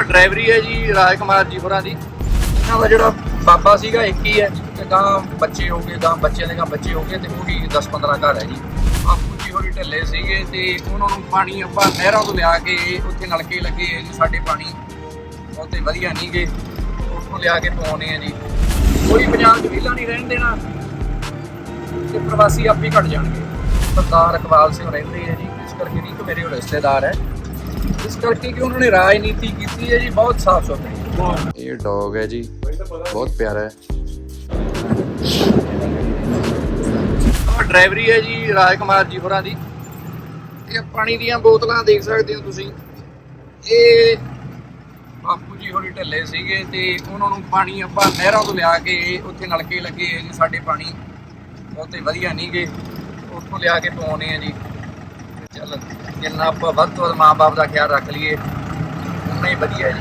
ਡਰਾਈਵਰੀ ਹੈ ਜੀ, ਰਾਜ ਕੁਮਾਰ ਜੀ ਦੀ। ਇਹਨਾਂ ਦਾ ਜਿਹੜਾ ਬਾਬਾ ਸੀਗਾ, ਇੱਕ ਹੀ ਹੈ। ਤੇ ਗਾਂ ਬੱਚੇ ਹੋ ਗਏ, ਗਾਂ ਬੱਚਿਆਂ ਦੇ ਗਾਂ ਬੱਚੇ ਹੋ ਗਏ, ਤੇ ਉਹੀ 10 15 ਘਰ ਹੈ ਜੀ। ਆਪੂ ਜੀ ਹੋਰੀ ਢੱਲੇ ਸੀਗੇ ਤੇ ਉਹਨਾਂ ਨੂੰ ਪਾਣੀ ਆਪਾਂ ਨਹਿਰਾਂ ਤੋਂ ਲਿਆ ਕੇ ਉੱਥੇ ਨਲਕੇ ਲੱਗੇ ਜੀ ਸਾਡੇ ਪਾਣੀ। ਬਹੁਤੇ ਵਧੀਆ ਨਹੀਂ ਗੇ ਉੱਥੋਂ ਲਿਆ ਕੇ ਪਵਾਉਣੇ ਆ ਜੀ। ਕੋਈ ਪੰਜਾਬ 'ਚ ਵਿਹਲਾ ਨਹੀਂ ਰਹਿਣ ਦੇਣਾ। ਤੇ ਪ੍ਰਵਾਸੀ ਆਪ ਹੀ ਘਟ ਜਾਣਗੇ। ਸਰਦਾਰ ਇਕਬਾਲ ਸਿੰਘ ਰਹਿੰਦੇ ਆ ਜੀ। ਇਸ ਕਰਕੇ ਨਹੀਂ ਕਿ ਮੇਰੇ ਉਹ ਰਿਸ਼ਤੇਦਾਰ ਹੈ। ਇਸ ਕਰਕੇ ਕਿ ਉਹਨਾਂ ਨੇ ਰਾਜਨੀਤੀ ਕੀਤੀ ਹੈ ਜੀ ਬਹੁਤ ਸਾਫ਼ ਸੁਥਰੀ। ਇਹ ਡੌਗ ਹੈ ਜੀ ਬਹੁਤ ਪਿਆਰਾ ਹੈ। ਉਹ ਡਰਾਈਵਰੀ ਹੈ ਜੀ ਰਾਜ ਕੁਮਾਰ ਜੀ ਹੋਰਾਂ ਦੀ। ਇਹ ਪਾਣੀ ਦੀਆਂ ਬੋਤਲਾਂ ਦੇਖ ਸਕਦੇ ਹੋ ਤੁਸੀਂ। ਇਹ ਬਾਪੂ ਜੀ ਹੋਰੀ ਢੱਲੇ ਸੀਗੇ ਤੇ ਉਹਨਾਂ ਨੂੰ ਪਾਣੀ ਆਪਾਂ ਨਹਿਰਾਂ ਤੋਂ ਲਿਆ ਕੇ ਉੱਥੇ ਨਲਕੇ ਲੱਗੇ ਆ ਜੀ ਸਾਡੇ ਪਾਣੀ। ਬਹੁਤੇ ਵਧੀਆ ਨਹੀਂ ਗੇ ਉੱਥੋਂ ਲਿਆ ਕੇ ਪਵਾਉਣੇ ਆ ਜੀ। ਜਿੰਨਾ ਆਪਾਂ ਵੱਧ ਤੋਂ ਵੱਧ ਮਾਂ-ਬਾਪ ਦਾ ਖਿਆਲ ਰੱਖ ਲਈਏ ਉਨਾ ਹੀ ਵਧੀਆ ਜੀ।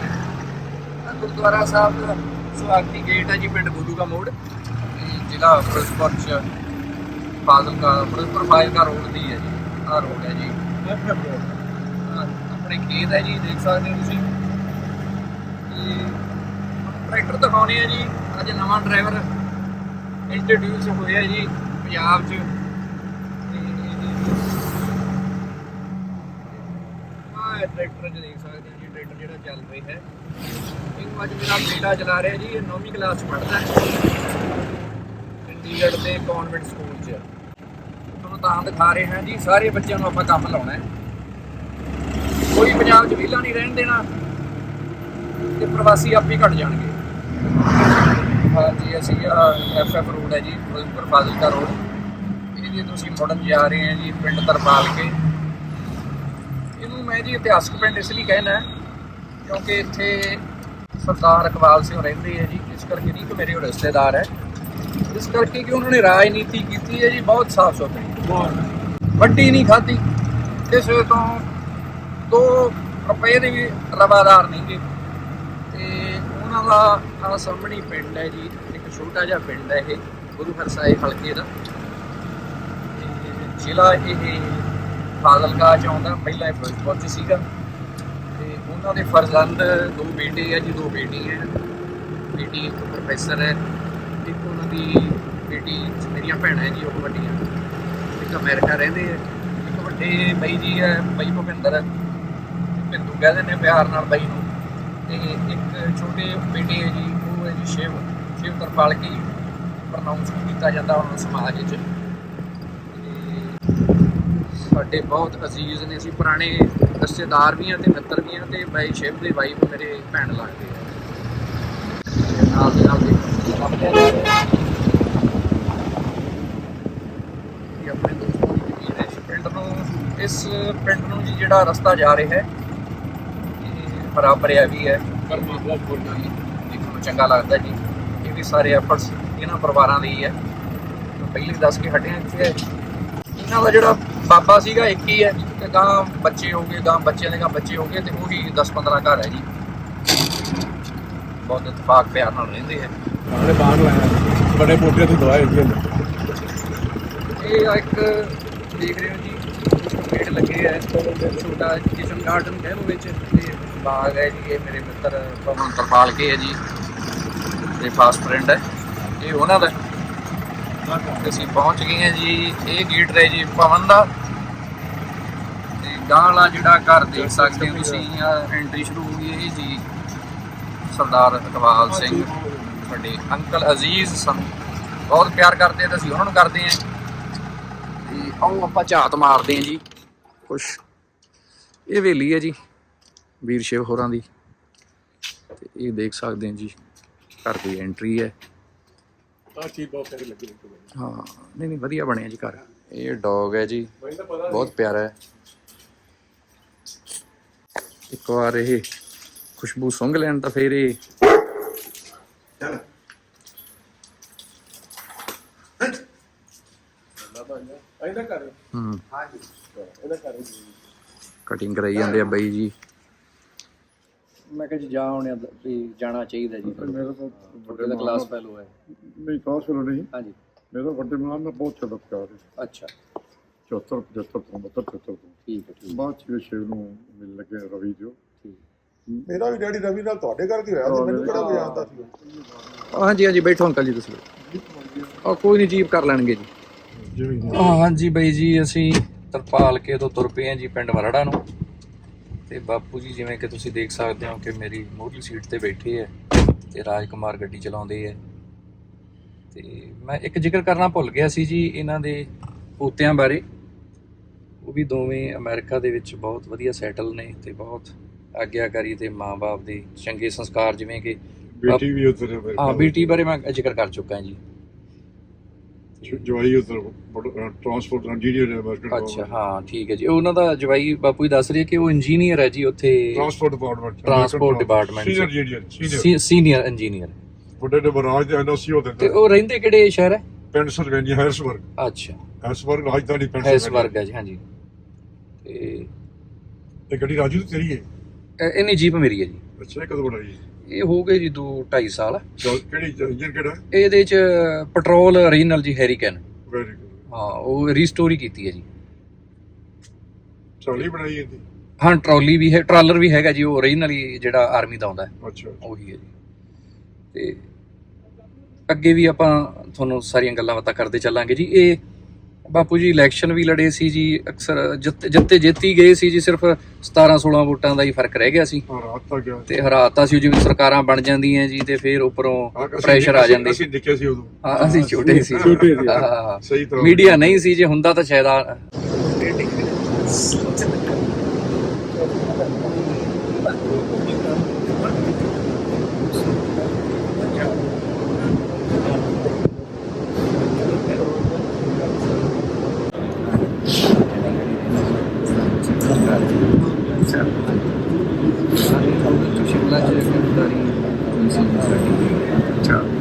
ਗੁਰਦੁਆਰਾ ਸਾਹਿਬ ਦਾ ਸਵਾਗਤੀ ਗੇਟ ਹੈ ਜੀ ਪਿੰਡ ਗੁੱਡੂ ਦਾ ਮੋੜ ਜ਼ਿਲ੍ਹਾ ਫਿਰੋਜ਼ਪੁਰ ਚ ਫਾਜ਼ਿਲਕਾ ਫਿਰੋਜ਼ਪੁਰ ਫਾਜ਼ਿਲਕਾ ਰੋਡ ਦੀ ਹੈ ਜੀ ਆਹ ਰੋਡ ਹੈ ਜੀ। ਆਪਣੇ ਖੇਤ ਹੈ ਜੀ ਦੇਖ ਸਕਦੇ ਹੋ ਤੁਸੀਂ। ਟਰੈਕਟਰ ਦਿਖਾਉਣੇ ਆ ਜੀ ਅੱਜ ਨਵਾਂ ਡਰਾਈਵਰ ਇੰਟਰੋਡਿਊਸ ਹੋਇਆ ਜੀ ਪੰਜਾਬ 'ਚ ਆ ਟਰੈਕਟਰ 'ਚ ਦੇਖ ਸਕਦੇ ਹੋ ਜੀ, ਟਰੈਕਟਰ ਜਿਹੜਾ ਚੱਲ ਰਿਹਾ ਹੈ। ਇਹਨੂੰ ਅੱਜ ਮੇਰਾ ਬੇਟਾ ਚਲਾ ਰਿਹਾ ਜੀ, ਇਹ 9ਵੀਂ ਕਲਾਸ 'ਚ ਪੜ੍ਹਦਾ ਹੈ। ਚੰਡੀਗੜ੍ਹ ਦੇ ਕਨਵੈਂਟ ਸਕੂਲ 'ਚ। ਤੁਹਾਨੂੰ ਤਾਂ ਦਿਖਾ ਰਹੇ ਹਾਂ ਜੀ, ਸਾਰੇ ਬੱਚਿਆਂ ਨੂੰ ਆਪਾਂ ਕੰਮ ਲਾਉਣਾ ਹੈ। ਕੋਈ ਪੰਜਾਬ 'ਚ ਵਿਹਲਾ ਨਹੀਂ ਰਹਿਣ ਦੇਣਾ ਤੇ ਪ੍ਰਵਾਸੀ ਆਪ ਹੀ ਘਟ ਜਾਣਗੇ। ਹਾਂਜੀ, ਅਸੀਂ ਐਫ ਐਫ ਰੋਡ ਹੈ ਜੀ ਫਿਰੋਜ਼ਪੁਰ ਫਾਜ਼ਿਲਕਾ ਰੋਡ ਇਹਦੇ ਤੁਸੀਂ ਮੁੜਨ ਜਾ ਰਹੇ ਹਾਂ ਜੀ, ਪਿੰਡ ਤਰਪਾਲ ਕੇ। ਮੈਂ ਜੀ ਇਤਿਹਾਸਕ ਪਿੰਡ ਇਸ ਲਈ ਕਹਿਣਾ ਕਿਉਂਕਿ ਇੱਥੇ ਸਰਦਾਰ ਇਕਬਾਲ ਸਿੰਘ ਰਹਿੰਦੇ ਹੈ ਜੀ, ਇਸ ਕਰਕੇ ਨਹੀਂ ਕਿ ਮੇਰੇ ਉਹ ਰਿਸ਼ਤੇਦਾਰ ਹੈ। ਇਸ ਕਰਕੇ ਕਿ ਉਹਨਾਂ ਨੇ ਰਾਜਨੀਤੀ ਕੀਤੀ ਹੈ ਜੀ, ਬਹੁਤ ਸਾਫ਼ ਸੁਥਰੀ। ਵੱਡੀ ਨਹੀਂ ਖਾਧੀ। ਕਿਸੇ ਤੋਂ ਦੋ ਰੁਪਏ ਦੇ ਵੀ ਰਵਾਦਾਰ ਨਹੀਂਗੇ ਤੇ ਉਹਨਾਂ ਦਾ ਆ ਸਾਹਮਣੇ ਪਿੰਡ ਹੈ ਜੀ, ਇੱਕ ਛੋਟਾ ਜਿਹਾ ਪਿੰਡ ਹੈ ਇਹ, ਗੁਰੂ ਹਰ ਸਾਹਿਬ ਹਲਕੇ ਦਾ। ਜ਼ਿਲ੍ਹਾ ਇਹ ਫਾਜ਼ਿਲਕਾ ਚ ਆਉਂਦਾ ਪਹਿਲਾਂ ਇਹ ਫਿਰੋਜ਼ਪੁਰ ਚ ਸੀਗਾ। ਤੇ ਉਹਨਾਂ ਦੇ ਫਰਜ਼ੰਦ ਦੋ ਬੇਟੇ ਆ ਜੀ, ਦੋ ਬੇਟੀਆਂ ਬੇਟੀ ਇੱਕ ਪ੍ਰੋਫੈਸਰ ਹੈ ਇੱਕ ਉਹਨਾਂ ਦੀ ਬੇਟੀ ਮੇਰੀਆਂ ਭੈਣਾਂ ਹੈ ਜੀ, ਉਹ ਵੱਡੀਆਂ। ਇੱਕ ਅਮਰੀਕਾ ਰਹਿੰਦੇ ਆ। ਇੱਕ ਵੱਡੇ ਬਾਈ ਜੀ ਹੈ ਬਾਈ ਭੁਪਿੰਦਰ। ਪਿੰਦੂ ਕਹਿੰਦੇ ਨੇ ਪਿਆਰ ਨਾਲ ਬਾਈ ਨੂੰ। ਤੇ ਇੱਕ ਛੋਟੇ ਬੇਟੇ ਹੈ ਜੀ, ਉਹ ਹੈ ਜੀ ਸ਼ਿਵ। ਸ਼ਿਵ ਤਰਪਾਲ ਕੀ ਪ੍ਰਨਾਉਂਸ ਕੀਤਾ ਜਾਂਦਾ ਉਹਨਾਂ ਸਮਾਜ 'ਚ ਸਾਡੇ ਬਹੁਤ ਅਜ਼ੀਜ਼ ਨੇ, ਅਸੀਂ ਪੁਰਾਣੇ ਰਿਸ਼ਤੇਦਾਰ ਵੀ ਆ ਤੇ ਮਿੱਤਰ ਵੀ ਆ ਤੇ ਬਾਈ ਸ਼ਿਵ ਦੇ ਵਾਈਫ ਮੇਰੇ ਭੈਣ ਲੱਗਦੇ ਆ। ਨਾਲ ਦੇ ਨਾਲ ਦੇ ਆਪਣੇ ਦੋਸਤਾਂ ਦੀ ਜ਼ਮੀਨ ਹੈ। ਇਸ ਪਿੰਡ ਨੂੰ, ਇਸ ਪਿੰਡ ਨੂੰ ਜੀ ਜਿਹੜਾ ਰਸਤਾ ਜਾ ਰਿਹਾ ਹੈ, ਇਹ ਬਰਾਬਰ ਹੈ ਵੀ ਹੈ। ਪਰਮਾਤਮਾ ਬੋਲਣਾ ਜੀ ਦੇਖਣ ਨੂੰ ਚੰਗਾ ਲੱਗਦਾ ਜੀ। ਇਹ ਵੀ ਸਾਰੇ ਐਫਰਟਸ ਇਹਨਾਂ ਪਰਿਵਾਰਾਂ ਦੇ ਹੀ ਹੈ। ਜੋ ਪਹਿਲੇ ਦੱਸ ਕੇ ਹਟੇ ਹਾਂ ਇੱਥੇ ਇਹਨਾਂ ਦਾ ਜਿਹੜਾ ਬਾਬਾ ਸੀਗਾ ਇੱਕ ਹੀ ਹੈ ਤੇ ਗਾਂ ਬੱਚੇ ਹੋ ਗਏ ਗਾਂ ਬੱਚਿਆਂ ਦੇ ਗਾਂ ਬੱਚੇ ਹੋ ਗਏ ਤੇ ਉਹੀ 10 15 ਘਰ ਹੈ ਜੀ। ਬਹੁਤ ਇਤਫਾਕ ਪਿਆਰ ਨਾਲ ਰਹਿੰਦੇ ਆ ਆਪਣੇ ਬਾਹਰ ਲਾਇਆ ਬੜੇ ਮੋਟੇ ਤੋਂ ਦਵਾਈ ਹੁੰਦੀ ਹੈ। ਇਹ ਆ ਇੱਕ ਦੇਖ ਰਹੇ ਹੋ ਜੀ ਪੇੜ ਲੱਗੇ ਹੈ ਛੋਟਾ ਕਿਚਨ ਗਾਰਡਨ ਕਹਿ ਲਓ ਵਿੱਚ ਤੇ ਬਾਗ ਹੈ ਜੀ ਇਹ ਮੇਰੇ ਮਿੱਤਰ ਪਵਨ ਤਰਪਾਲ ਕੇ ਹੈ ਜੀ ਤੇ ਫਾਸਟ ਫਰੈਂਡ ਹੈ। ਇਹ ਉਹਨਾਂ ਦਾ ਅਸੀਂ ਪਹੁੰਚ ਗਏ ਹਾਂ ਜੀ ਇਹ ਗੇਟ ਹੈ ਜੀ ਪਵਨ ਦਾ। ਤੇ ਗਾਂ ਵਾਲਾ ਜਿਹੜਾ ਘਰ ਦੇਖ ਸਕਦੇ ਹੋ ਤੁਸੀਂ ਐਂਟਰੀ ਸ਼ੁਰੂ ਹੋ ਗਈ ਹੈ ਜੀ। ਸਰਦਾਰ ਇਕਬਾਲ ਸਿੰਘ ਸਾਡੇ ਅੰਕਲ ਅਜ਼ੀਜ਼ ਸਨ। ਬਹੁਤ ਪਿਆਰ ਕਰਦੇ ਆ ਤੇ ਅਸੀਂ ਉਹਨਾਂ ਨੂੰ ਕਰਦੇ ਆ ਤੇ ਆਓ ਆਪਾਂ ਝਾਤ ਮਾਰਦੇ ਆ ਜੀ। ਕੁਛ ਇਹ ਹਵੇਲੀ ਹੈ ਜੀ ਵੀਰ ਸ਼ਿਵ ਹੋਰਾਂ ਦੀ। ਤੇ ਇਹ ਦੇਖ ਸਕਦੇ ਆ ਜੀ ਘਰ ਦੀ ਐਂਟਰੀ ਹੈ। ਆ ਚੀਜ਼ ਬਹੁਤ ਸਾਰੀ ਲੱਗੀ ਹੋਈ ਹਾਂ ਨਹੀਂ ਨਹੀਂ ਵਧੀਆ ਬਣਿਆ ਜੀ ਘਰ। ਇਹ ਡੌਗ ਹੈ ਜੀ। ਮੈਨੂੰ ਤਾਂ ਪਤਾ ਬਹੁਤ ਪਿਆਰਾ ਹੈ। ਇੱਕ ਵਾਰ ਇਹ ਖੁਸ਼ਬੂ ਸੁੰਘ ਲੈਣ ਤਾਂ ਫੇਰ ਇਹ ਚੱਲ। ਇਹਦਾ ਕਰ ਹੂੰ। ਹਾਂ ਜੀ। ਇਹਦਾ ਕਰ ਕਟਿੰਗ ਕਰਾਈ ਜਾਂਦੇ ਆ ਬਾਈ ਜੀ। ਮੈਂ ਕਿਹਾ ਜੀ ਜਾ ਹੁਣ ਵੀ ਜਾਣਾ ਚਾਹੀਦਾ ਜੀ। ਮੇਰਾ ਤਾਂ ਵੱਡੇ ਦਾ ਕਲਾਸ ਫੈਲੋ ਹੈ। ਨਹੀਂ ਕਲਾਸ ਫੈਲੋ ਨਹੀਂ। ਹਾਂਜੀ। ਮੇਰਾ ਵੱਡੇ ਨਾਲ ਮੈਂ ਬਹੁਤ ਪਿਆਰ ਹੈ ਅੱਛਾ। 74 75 ਤੋਂ 72 73 ਤੋਂ ਠੀਕ ਹੈ। ਠੀਕ ਬਾਅਦ ਚ ਸ਼ਿਵ ਨੂੰ ਮਿਲ ਲੱਗੇ ਰਵੀ ਜੋ ਠੀਕ। ਮੇਰਾ ਵੀ ਡੈਡੀ ਰਵੀ ਨਾਲ ਤੁਹਾਡੇ ਕਰਕੇ ਹੋਇਆ ਸੀ ਮੈਨੂੰ ਕਿਹੜਾ ਕੋਈ ਆਉਂਦਾ ਸੀ? ਹਾਂਜੀ ਹਾਂਜੀ ਬੈਠੋ ਅੰਕਲ ਜੀ ਤੁਸੀਂ। ਆ ਕੋਈ ਨਹੀਂ ਜੀਪ ਕਰ ਲੈਣਗੇ ਜੀ। ਹਾਂਜੀ ਬਾਈ ਜੀ ਅਸੀਂ ਤਰਪਾਲ ਕੇ ਤੋਂ ਤੁਰ ਪਏ ਹਾਂ ਜੀ ਪਿੰਡ ਮਰੜਾ ਨੂੰ। ਤੇ ਬਾਪੂ ਜੀ ਜਿਵੇਂ ਕਿ ਤੁਸੀਂ ਦੇਖ ਸਕਦੇ ਹੋ ਕਿ ਮੇਰੀ ਮੋਢਲੀ ਸੀਟ ਤੇ ਬੈਠੇ ਹੈ ਤੇ ਰਾਜਕੁਮਾਰ ਗੱਡੀ ਚਲਾਉਂਦੇ ਹੈ। ਤੇ ਮੈਂ ਇੱਕ ਜ਼ਿਕਰ ਕਰਨਾ ਭੁੱਲ ਗਿਆ ਸੀ ਜੀ ਇਹਨਾਂ ਦੇ ਪੋਤਿਆਂ ਬਾਰੇ। ਉਹ ਵੀ ਦੋਵੇਂ ਅਮਰੀਕਾ ਦੇ ਵਿੱਚ ਬਹੁਤ ਵਧੀਆ ਸੈਟਲ ਨੇ ਤੇ ਬਹੁਤ ਆਗਿਆਕਾਰੀ ਤੇ ਮਾਂ-ਬਾਪ ਦੇ ਚੰਗੇ ਸੰਸਕਾਰ ਜਿਵੇਂ ਕਿ ਬੇਟੀ ਵੀ ਉਧਰ ਹੈ ਹਾਂ ਬੇਟੀ। ਬਾਰੇ ਮੈਂ ਜ਼ਿਕਰ ਕਰ ਚੁੱਕਾ ਹਾਂ ਜੀ। ਜਵਾਈ ਉਧਰ ਟਰਾਂਸਪੋਰਟ ਇੰਜੀਨੀਅਰ ਹੈ ਅਮਰੀਕਨ ਅੱਛਾ ਹਾਂ ਠੀਕ ਹੈ ਜੀ। ਉਹਨਾਂ ਦਾ ਜਵਾਈ ਬਾਪੂ ਜੀ ਦੱਸ ਰਹੀ ਕਿ ਉਹ ਇੰਜੀਨੀਅਰ ਹੈ ਜੀ ਉੱਥੇ ਟਰਾਂਸਪੋਰਟ ਡਿਪਾਰਟਮੈਂਟ department ਚ। Senior engineer senior senior engineer ਵੱਡੇ ਦੇ ਬਰਾਜ ਦੇ ਐਨਓਸੀ ਹੋ ਤੇ ਉਹ ਰਹਿੰਦੇ ਕਿਹੜੇ ਸ਼ਹਿਰ ਹੈ? ਪਿੰਡ ਸਰਗੰਜੀ ਹੈਰਸਬਰਗ। ਅੱਛਾ। ਹੈਰਸਬਰਗ ਰਾਜਧਾਨੀ ਸਰਗੰਜੀ। ਵਰਗ ਹੈ ਜੀ ਹਾਂਜੀ। ਤੇ ਇਹ ਗੱਡੀ ਰਾਜੂ ਤੇਰੀ ਹੈ? ਇਹ- ਇੰਨੀ ਜੀਪ ਮੇਰੀ ਹੈ ਜੀ। ਅੱਛਾ ਇਹ ਕਦੋਂ ਬਣਾਈ ਇਹ ਹੋ ਗਏ ਜੀ 2 2.5 ਸਾਲ। ਕਿਹੜੀ ਇੰਜਨ ਕਿਹੜਾ? ਇਹਦੇ ਚ ਪੈਟਰੋਲ ਓਰੀਜਨਲ ਜੀ ਹੈਰੀਕਨ। ਵੈਰੀ ਗੁੱਡ ਹਾਂ ਉਹ ਰੀਸਟੋਰੀ ਕੀਤੀ ਹੈ ਜੀ। ਚਾਲੀ ਬਣਾਈ ਇਹਦੀ ਹਾਂ ਟਰਾਲੀ ਵੀ ਹੈ ਟਰਾਲਰ ਵੀ ਹੈਗਾ ਜੀ ਉਹ ਓਰੀਜਨਲੀ ਜਿਹੜਾ ਆਰਮੀ ਦਾ ਆਉਂਦਾ ਹੈ। ਅੱਛਾ। ਉਹੀ ਹੈ ਜੀ। ਤੇ ਅੱਗੇ ਵੀ ਆਪਾਂ ਤੁਹਾਨੂੰ ਸਾਰੀਆਂ ਗੱਲਾਂ ਬਾਤਾਂ ਕਰਦੇ ਚੱਲਾਂਗੇ ਜੀ। ਇਹ ਬਾਪੂ ਜੀ ਇਲੈਕਸ਼ਨ ਵੀ ਲੜੇ ਸੀ ਜੀ ਅਕਸਰ ਜਿੱਤ- ਜਿੱਤੇ ਜਿੱਤੀ ਗਏ ਸੀ ਜੀ ਸਿਰਫ 17 16 ਵੋਟਾਂ ਦਾ ਹੀ ਫ਼ਰਕ ਰਹਿ ਗਿਆ ਸੀ। ਹਾਂ ਰਾਤ ਤੱਕ ਗਿਆ। ਤੇ ਹਰਾਤਾ ਸੀ ਜਿਵੇਂ ਸਰਕਾਰਾਂ ਬਣ ਜਾਂਦੀਆਂ ਜੀ ਤੇ ਫਿਰ ਉੱਪਰੋਂ ਹਾਂ, ਅਸੀਂ- ਪ੍ਰੈਸ਼ਰ ਆ ਅਸੀਂ- ਜਾਂਦੀ ਅਸੀਂ ਨਿੱਕੇ ਸੀ ਉਦੋਂ। ਹਾਂ ਅਸੀਂ ਛੋਟੇ ਸੀ। ਛੋਟੇ ਸੀ। ਹਾਂ। ਸਹੀ ਤਰ੍ਹਾਂ ਮੀਡੀਆ ਨਹੀਂ ਸੀ ਜੇ ਹੁੰਦਾ ਤਾਂ ਸ਼ਾਇਦ ਆ- चार